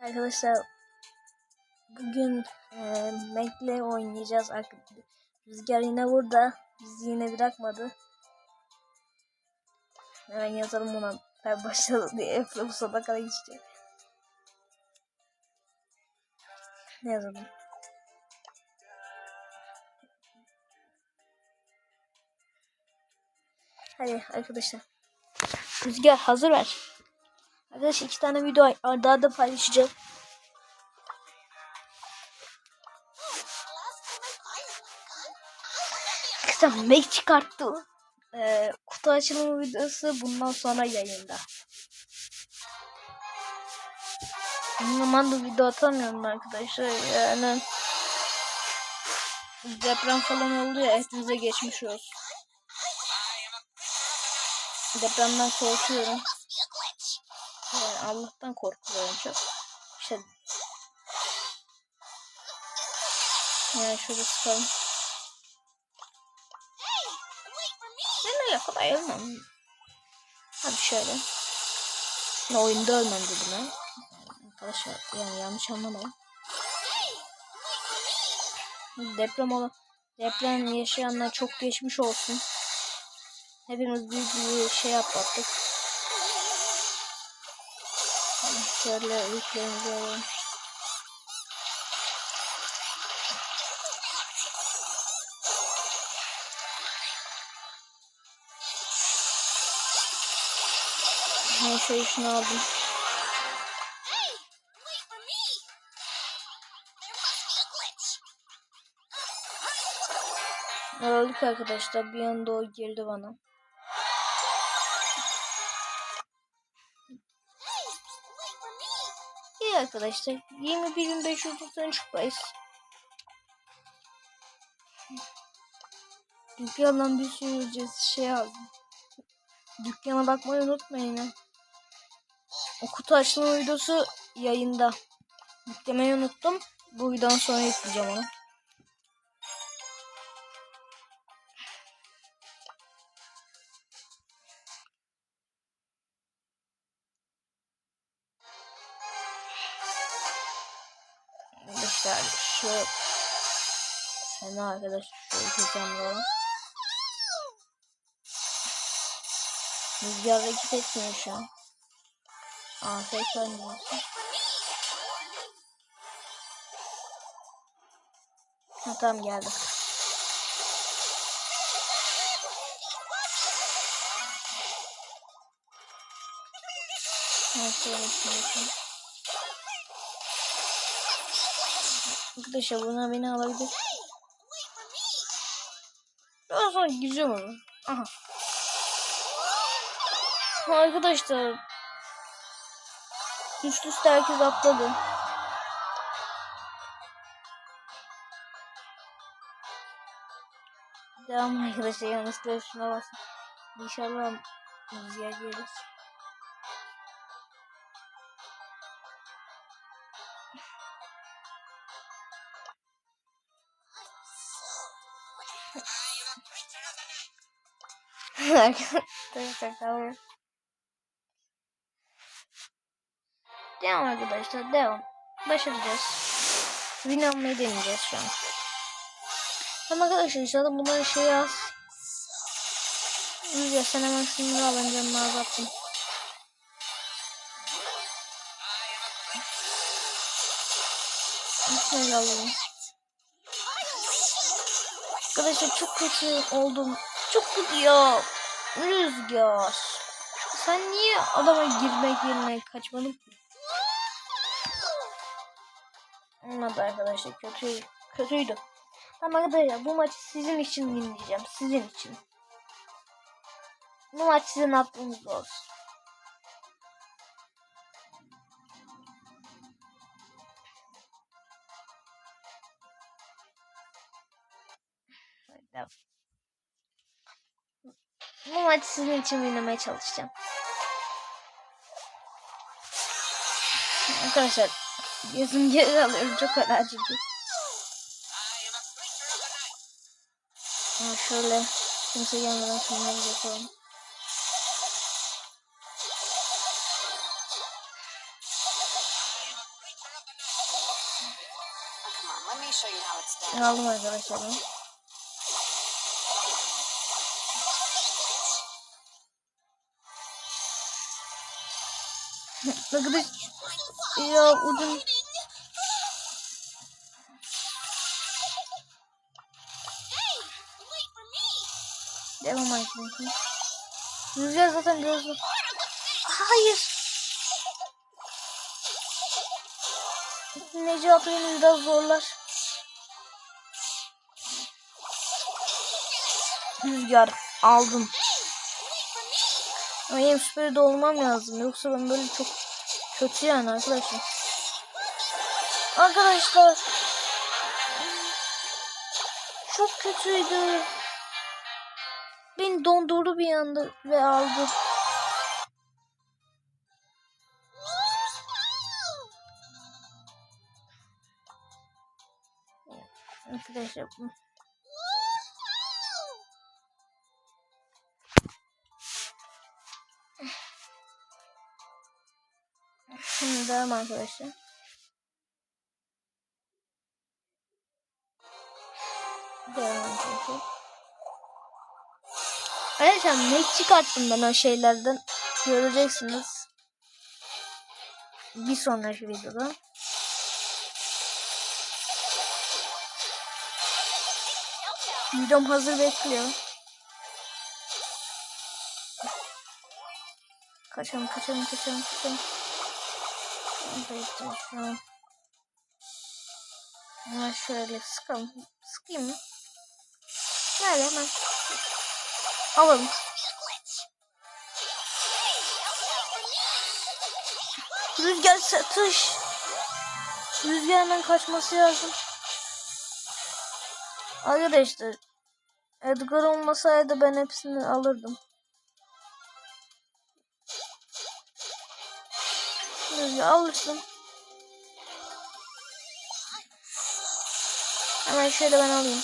Arkadaşlar bugün e, Mac'le oynayacağız. Rüzgar yine burada. Bizi yine bırakmadı. Hemen yazalım ona. Ben başladı diye. Bu sonuna kadar gidecek. Ne yazalım? Hadi arkadaşlar. Rüzgar hazır ver. Arkadaşlar iki tane video arda arda paylaşacağım. Kısa Mac çıkarttı. Ee, kutu açılımı videosu bundan sonra yayında. Ne zaman da video atamıyorum arkadaşlar. Yani deprem falan oldu ya hepimize geçmiş olsun. Depremden korkuyorum. Yani Allah'tan korkuyorum çok. İşte yani şurada sıkalım. Ben kolay ölmem. Hadi şöyle. Ne oyunda ölmem dedim ha. Arkadaşlar yani yanlış anlamayın. Deprem olan deprem yaşayanlar çok geçmiş olsun. Hepimiz büyük bir şey atlattık. Şöyle yüklerimizi alalım. Neyse şunu aldım. Öldük arkadaşlar. Bir anda o girdi bana. İyi arkadaşlar. 21.593 kupayız. Dükkandan bir sürü şey aldım. Dükkana bakmayı unutmayın. ha. O kutu açılma videosu yayında. Yüklemeyi unuttum. Bu videodan sonra yükleyeceğim onu. Şu Fena arkadaş camda Rüzgar rakip etmiyor şu an. Afiyet olsun. Ha tamam geldi. Ha, şöyle yapayım. Arkadaşlar buna beni alabilir. Daha sonra gireceğim onu. Aha. Arkadaşlar. Üst üste herkes atladı. Devam arkadaşlar yanlışlıkla şuna basın. İnşallah rüzgar gelir. Arkadaşlar tamam. Devam arkadaşlar devam. Başaracağız. Win almayı deneyeceğiz şu an. Tamam arkadaşlar inşallah bunların şeyi az. Rüzgar sen hemen şunları al ben canını azalttım. Şöyle alalım. Arkadaşlar çok kötü oldum. Çok ya. Rüzgar. Sen niye adama girmek yerine kaçmadın? Olmadı arkadaşlar kötü kötüydü. Tamam arkadaşlar bu maçı sizin için dinleyeceğim. Sizin için. Bu maç sizin aklınızda olsun. Devam. Bu maçı sizin için oynamaya çalışacağım. Arkadaşlar yazım geri alıyorum çok alerjik. Ama şöyle kimse gelmeden şunları yapalım. Aldım arkadaşlar. Arkadaş ya ucun devam arkadaşlar. Rüzgar zaten gözü. Hayır. Necati beni biraz zorlar. Rüzgar aldım. Benim süperi olmam lazım. Yoksa ben böyle çok kötü yani arkadaşlar. Arkadaşlar. Çok kötüydü. Beni dondurdu bir anda ve aldı. Arkadaşlar bu- Devam arkadaşlar. Devam arkadaşlar. Arkadaşlar ne çıkarttım ben o şeylerden göreceksiniz. Bir sonraki videoda. Videom hazır bekliyor. Kaçalım kaçalım kaçalım kaçalım. Bekle şu an. Hemen şöyle sıkalım. Sıkayım mı? Nerede hemen. Alalım. Rüzgar satış. Rüzgardan kaçması lazım. Arkadaşlar. Edgar olmasaydı ben hepsini alırdım. Rüzgar alırsın. Hemen şöyle ben alayım.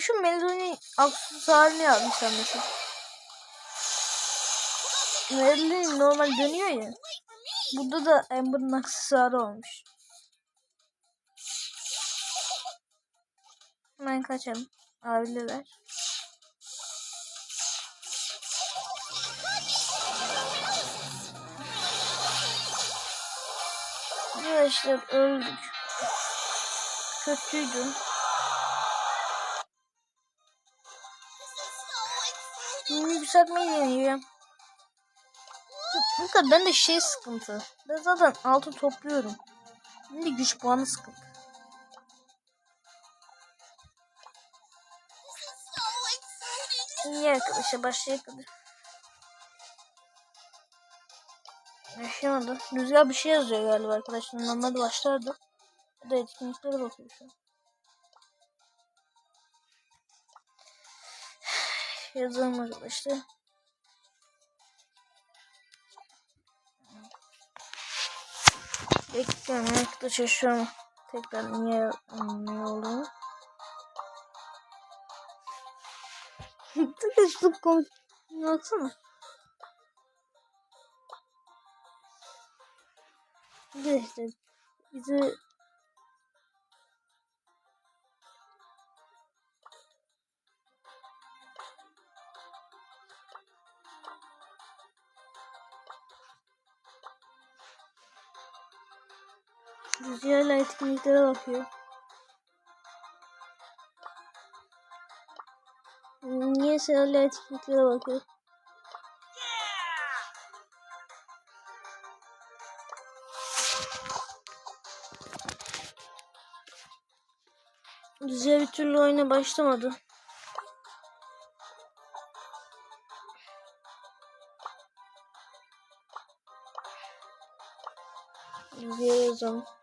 Şu Melody'nin aksesuarını yapmışlar mesela. Melody normal dönüyor ya. Burada da Amber'ın aksesuarı olmuş. Hemen kaçalım. Abiler. Arkadaşlar öldük. Kötüydü. Bunu yükseltmeyi deneyeceğim. Bu kadar ben de şey sıkıntı. Ben zaten altın topluyorum. Şimdi güç puanı sıkıntı. İyi arkadaşlar başlayalım. Yaşamadı. Rüzgar bir şey yazıyor galiba arkadaşlar. Normalde başlardı. O da etkinliklere bakıyor şu an. Yazalım arkadaşlar. Bekliyorum arkadaşlar şu tekrar niye ne olduğunu. Tıkış çok komik. Baksana. Arkadaşlar bizi Rüzgarla etkinliklere bakıyor. Niye seninle etkinliklere bakıyor? Rüzgar bir türlü oyuna başlamadı. Rüzgar yazalım.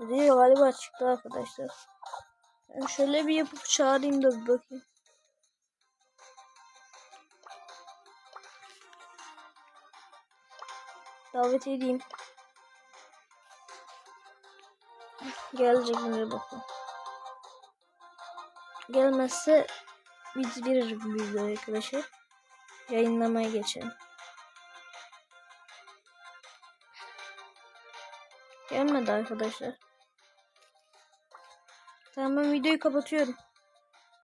Video galiba çıktı arkadaşlar. Ben şöyle bir yapıp çağırayım da bir bakayım. Davet edeyim. Gelecek mi bakalım. Gelmezse bitirir bu video arkadaşlar. Yayınlamaya geçelim. Gelmedi arkadaşlar. Tamam ben videoyu kapatıyorum.